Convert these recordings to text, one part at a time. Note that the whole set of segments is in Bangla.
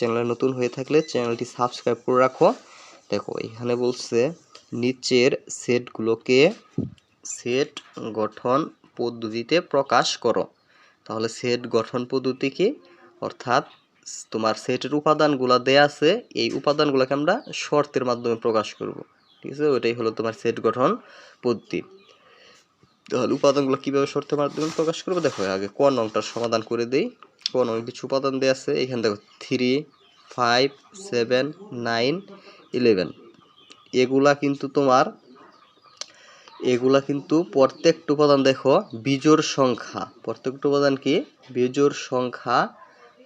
চ্যানেলে নতুন হয়ে থাকলে চ্যানেলটি সাবস্ক্রাইব করে রাখো। দেখো, এখানে বলছে, নিচের সেটগুলোকে সেট গঠন পদ্ধতিতে প্রকাশ করো। তাহলে সেট গঠন পদ্ধতি কি? অর্থাৎ তোমার সেটের উপাদানগুলো দেয়া আছে, এই উপাদানগুলোকে আমরা শর্তের মাধ্যমে প্রকাশ করব। ঠিক আছে? ওইটাই হলো তোমার সেট গঠন পদ্ধতি। তাহলে উপাদানগুলো কীভাবে শর্তের মাধ্যমে প্রকাশ করব? দেখো, আগে ক নংটার সমাধান করে দেই। ক নং কিছু উপাদান দেওয়া আছে। এখানে দেখো three five seven nine eleven এগুলা কিন্তু তোমার, এগুলা কিন্তু প্রত্যেকটা উপাদান দেখো বিজোর সংখ্যা। প্রত্যেকটা উপাদান কি? বিজোর সংখ্যা।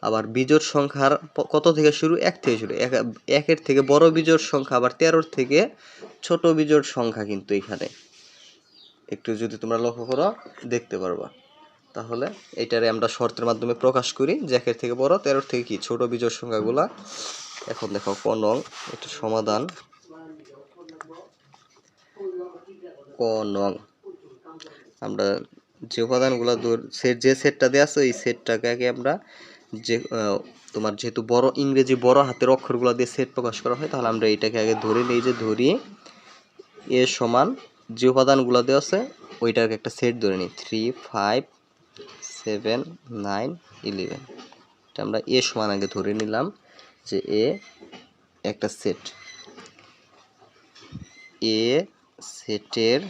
আবার বিজোড় সংখ্যার কত থেকে শুরু? এক থেকে শুরু। এক একের থেকে বড় বিজোড় সংখ্যা, আবার তেরোর থেকে ছোট বিজোড় সংখ্যা কিন্তু এখানে। একটু যদি তোমরা লক্ষ্য করো, দেখতে পারবা। তাহলে এটারে আমরা শর্তের মাধ্যমে প্রকাশ করি যে একের থেকে বড়, তেরোর থেকে কি? ছোট বিজয় সংখ্যাগুলা। এখন দেখো, ক নং এটা সমাধান। ক নং, আমরা যে উপাদানগুলো সেট যে সেটটা দেওয়া আছে, এই সেটটাকে আগে আমরা যে তোমার যেহেতু বড় ইংরেজি বড় হাতের অক্ষরগুলো দিয়ে সেট প্রকাশ করা হয়, তাহলে আমরা এটাকে আগে ধরে নিই যে ধরি এ সমান যে উপাদানগুলো দেওয়া আছে, ওইটাকে একটা সেট ধরে নিই। Three five seven nine eleven এটা আমরা এ সমান আগে ধরে নিলাম যে এ একটা সেট এ সেটের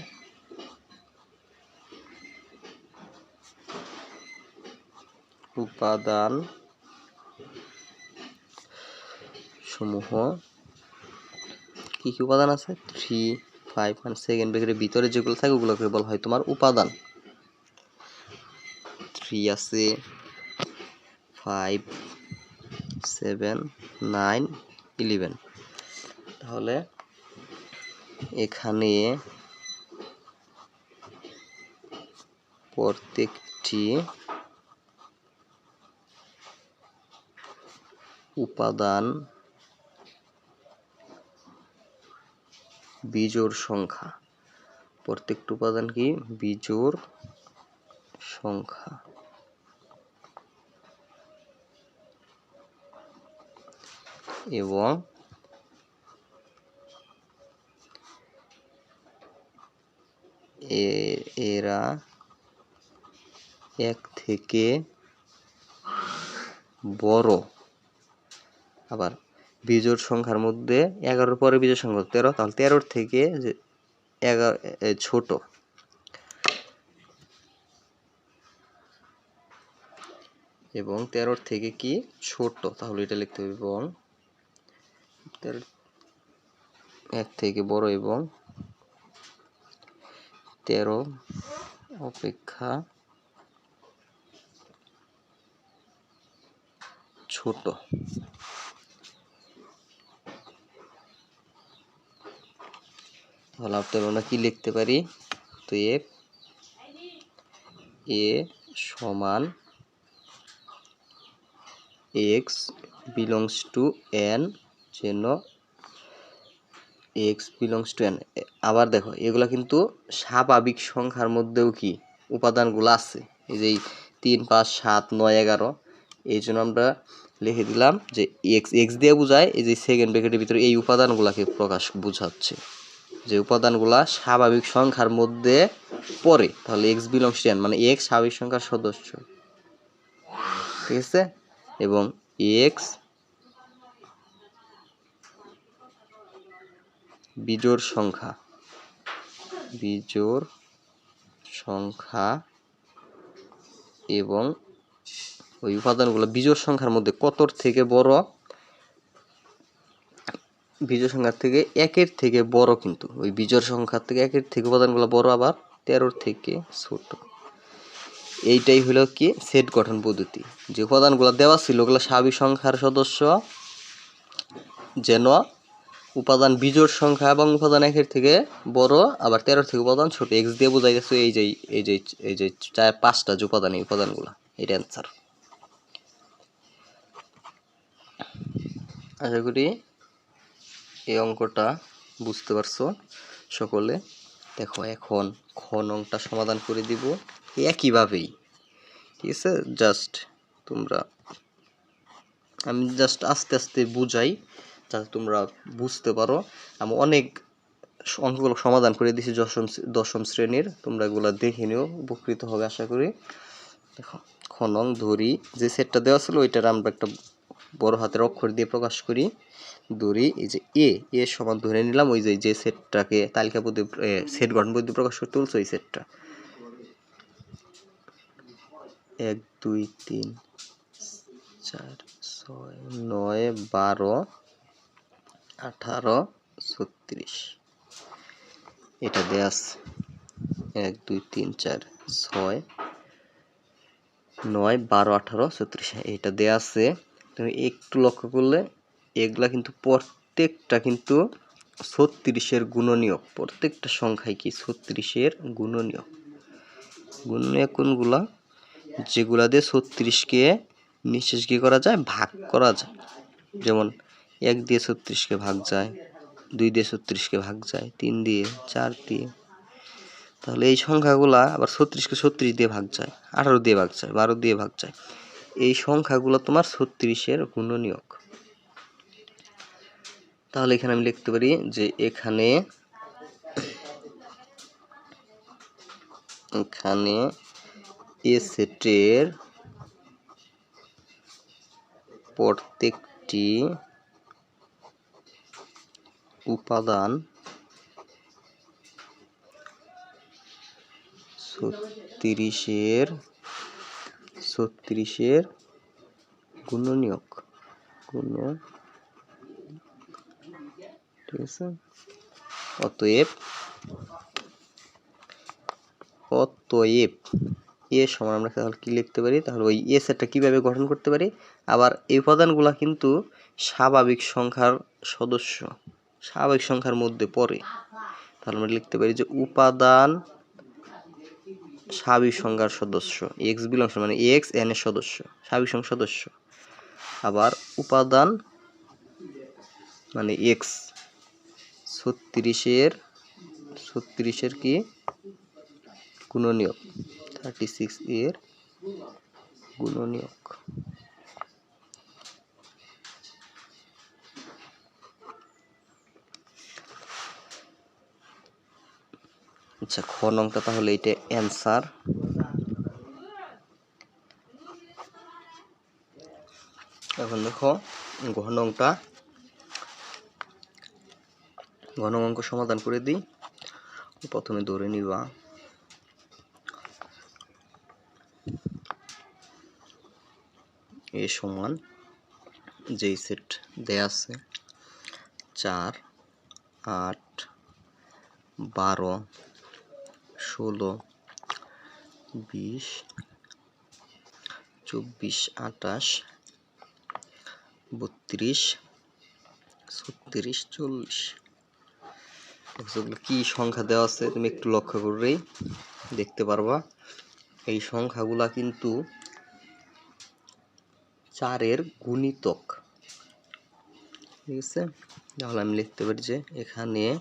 উপাদান সমূহ কি কি উপাদান আছে? থ্রি ফাইভ মানে সেকেন্ড ব্রেকের ভিতরে যেগুলো থাকে, ওগুলোকে বলা হয় তোমার উপাদান। থ্রি আছে ফাইভ সেভেন নাইন ইলেভেন তাহলে এখানে প্রত্যেকটি উপাদান বিজোড় সংখ্যা। প্রত্যেকটা উপাদান কি? বিজোড় সংখ্যা। এবং এরা এক থেকে বড়। আবার বিজোড় সংখ্যার মধ্যে এগারোর পরে বিজোড় সংখ্যা তেরো, তাহলে তেরোর থেকে যে এগারো ছোট। এবং তেরোর থেকে কি? ছোট। তাহলে এটা লিখতে হবে এবং এক থেকে বড় এবং তেরো অপেক্ষা ছোট। তাহলে আপনার আমরা কি লিখতে পারি? তো এ এ সমান এক্স বিলংস টু এন যেন এক্স বিলংস টু এন আবার দেখো, এগুলা কিন্তু স্বাভাবিক সংখ্যার মধ্যেও কি উপাদানগুলো আছে। এই যে তিন, পাঁচ, সাত, নয়, এগারো, এই জন্য আমরা লিখে দিলাম যে এক্স এক্স দিয়ে বোঝায়, এই যে সেকেন্ড ব্র্যাকেটের ভিতরে এই উপাদানগুলোকে প্রকাশ বোঝাচ্ছে। যে উপাদানগুলা স্বাভাবিক সংখ্যার মধ্যে পড়ে, তাহলে এক্স বিলংস টু এন মানে এক্স স্বাভাবিক সংখ্যার সদস্য। ঠিক আছে? এবং এক্স বিজোড় সংখ্যা। বিজোড় সংখ্যা এবং ওই উপাদানগুলো বিজোড় সংখ্যার মধ্যে কতর থেকে বড়? বিজোড় সংখ্যার থেকে একের থেকে বড় কিন্তু। ওই বিজোড় সংখ্যার থেকে একের থেকে উপাদানগুলো বড় আবার তেরোর থেকে ছোট। এইটাই হলো কি সেট গঠন পদ্ধতি। যে উপাদানগুলো দেওয়া ছিল ওগুলো স্বাভাবিক সংখ্যার সদস্য, যেন উপাদান বিজোড় সংখ্যা এবং উপাদান একের থেকে বড় আবার তেরোর থেকে উপাদান ছোট। এক্স দিয়ে বোঝাই যাচ্ছে এই যে এই যে এই যে চার, পাঁচটা যে উপাদান, এই উপাদানগুলো। এটা অ্যান্সার আশা করি এই অঙ্কটা বুঝতে পারছ সকলে? দেখো, এখন খ নংটা সমাধান করে দিব একইভাবেই। ঠিক আছে? জাস্ট তোমরা, আমি জাস্ট আস্তে আস্তে বুঝাই যাতে তোমরা বুঝতে পারো। আমি অনেক অঙ্কগুলো সমাধান করে দিয়েছি দশম দশম শ্রেণির। তোমরা এগুলো দেখে নিও, উপকৃত হবে আশা করি। দেখো খনং ধরি, যে সেটটা দেওয়া ছিল ওইটার আমরা একটা বড় হাতের অক্ষর দিয়ে প্রকাশ করি, ধরি, এই যে এ এ সমান ধরে নিলাম, ওই যে যে সেটটাকে তালিকা পদ্ধতি সেট গঠন পদ্ধতি প্রকাশ করতে বলছো ওই সেটটা। এক, দুই, তিন, চার, ছয়, নয়, বারো, আঠারো, ছত্রিশ। এটা দেয়া আছে। এক, দুই, তিন, চার, ছয়, নয়, বারো, আঠারো, ছত্রিশ। এটা দেয়া আছে তুমি একটু লক্ষ্য করলে, এগুলা কিন্তু প্রত্যেকটা কিন্তু ছত্রিশের গুণনীয়ক। প্রত্যেকটা সংখ্যায় কি ছত্রিশের গুণনীয়ক? গুণনীয়ক কোনগুলা? যেগুলা দিয়ে ছত্রিশকে নিঃশেষ কি করা যায়? ভাগ করা যায়। যেমন এক দিয়ে ছত্রিশকে ভাগ যায়, দুই দিয়ে ছত্রিশকে ভাগ যায়, তিন দিয়ে, চার দিয়ে। তাহলে এই সংখ্যাগুলা আবার ছত্রিশকে ছত্রিশ দিয়ে ভাগ যায়, আঠারো দিয়ে ভাগ যায়, বারো দিয়ে ভাগ যায়। এই সংখ্যাগুলো তোমার ছত্রিশের গুণনীয়ক। তাহলে এখানে আমি লিখতে পারি যে এখানে এখানে এ সেটের প্রত্যেকটি উপাদান ছত্রিশের ছত্রিশের গুণনীয়ক। গুণ ঠিক আছে? অতএব অতএব, এ সমান আমরা তাহলে কি লিখতে পারি? তাহলে ওই এ সেটটা কীভাবে গঠন করতে পারি? আবার এই উপাদানগুলা কিন্তু স্বাভাবিক সংখ্যার সদস্য। স্বাভাবিক সংখ্যার মধ্যে পড়ে। তাহলে আমরা লিখতে পারি যে উপাদান স্বাভাবিক সংখ্যার সদস্য এক্স বিলংস মানে এক্স এন এর সদস্য স্বাভাবিক সংখ্যার সদস্য। আবার উপাদান মানে এক্স ছত্রিশের ছত্রিশের কি? গুণনীয়ক থার্টি সিক্স এর গুণনীয়ক। আচ্ছা খ নংটা তাহলে এটা অ্যান্সার এখন দেখো, ঘ নংটা। ঘন অঙ্ক সমাধান করে দিই। প্রথমে ধরে নিবা। এ সমান যেই সেট দেয়া আছে, চার, আট, বারো ষোলো, বিশ, চব্বিশ, আঠাশ, বত্রিশ, ছত্রিশ, চল্লিশ। এগুলো কি সংখ্যা দেওয়া আছে তুমি একটু লক্ষ্য করলেই দেখতে পারবা। এই সংখ্যাগুলা কিন্তু চারের গুণিতক। ঠিক আছে? তাহলে আমি লিখতে পারি যে এখানে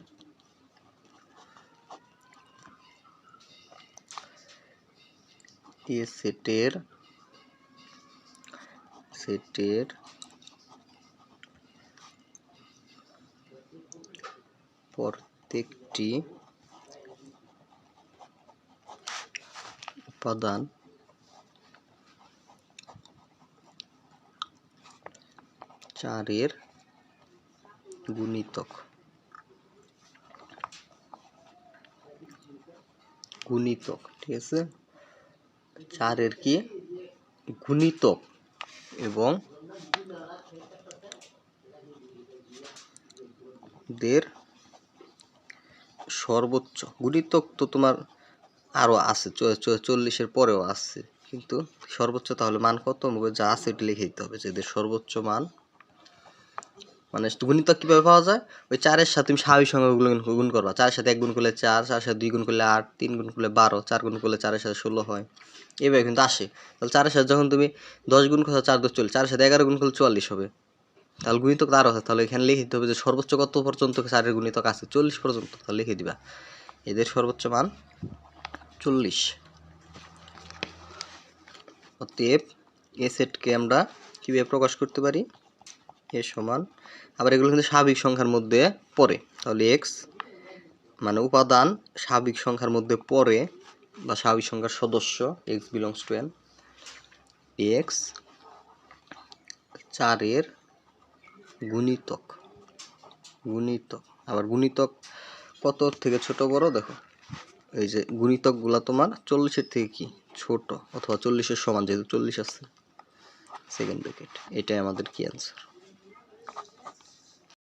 এ সেটের সেটের প্রত্যেকটি উপাদান চারের গুণিতক। গুণিতক ঠিক আছে? চারের কি? গুণিতক এবং দের সর্বোচ্চ। গুণিতক তো তোমার আরও আছে চল্লিশের পরেও আছে। কিন্তু সর্বোচ্চ তাহলে মান কত? যা আছে এটা লিখে দিতে হবে যে সর্বোচ্চ মান মানে গুণিতক কীভাবে পাওয়া যায়? ওই চারের সাথে তুমি স্বাভাবিক সংখ্যাগুলো গুণ- করবা। চারের সাথে এক গুণ করলে চার চারের সাথে দুই গুণ করলে আট, তিন গুণ করলে বারো, চার গুণ করলে চারের সাথে ষোলো হয়। এভাবে কিন্তু আসে। তাহলে চারের সাথে যখন তুমি দশ গুণ করো চার দশ চল্লিশ, চারের সাথে এগারো গুণ করলে চুয়াল্লিশ হবে। তাহলে গুণিতক আরও আছে। তাহলে এখানে লিখে দিতে হবে যে সর্বোচ্চ কত পর্যন্ত চারের গুণিতক আছে? চল্লিশ পর্যন্ত। তাহলে লিখে দিবা। এদের সর্বোচ্চ মান চল্লিশ। অতএব এ সেটকে আমরা কীভাবে প্রকাশ করতে পারি? এ সমান। আবার এগুলো কিন্তু স্বাভাবিক সংখ্যার মধ্যে পড়ে। তাহলে এক্স মানে উপাদান স্বাভাবিক সংখ্যার মধ্যে পড়ে বা স্বাভাবিক সংখ্যার সদস্য x belongs to n x চারের গুণিতক। গুণিতক। আবার গুণিতক কত থেকে ছোট বড়? দেখো, এই যে গুণিতকগুলো তোমার চল্লিশের থেকে কি? ছোট, অথবা চল্লিশের সমান, যেহেতু চল্লিশ আছে সেকেন্ড ব্র্যাকেট এটাই আমাদের কি অ্যান্সার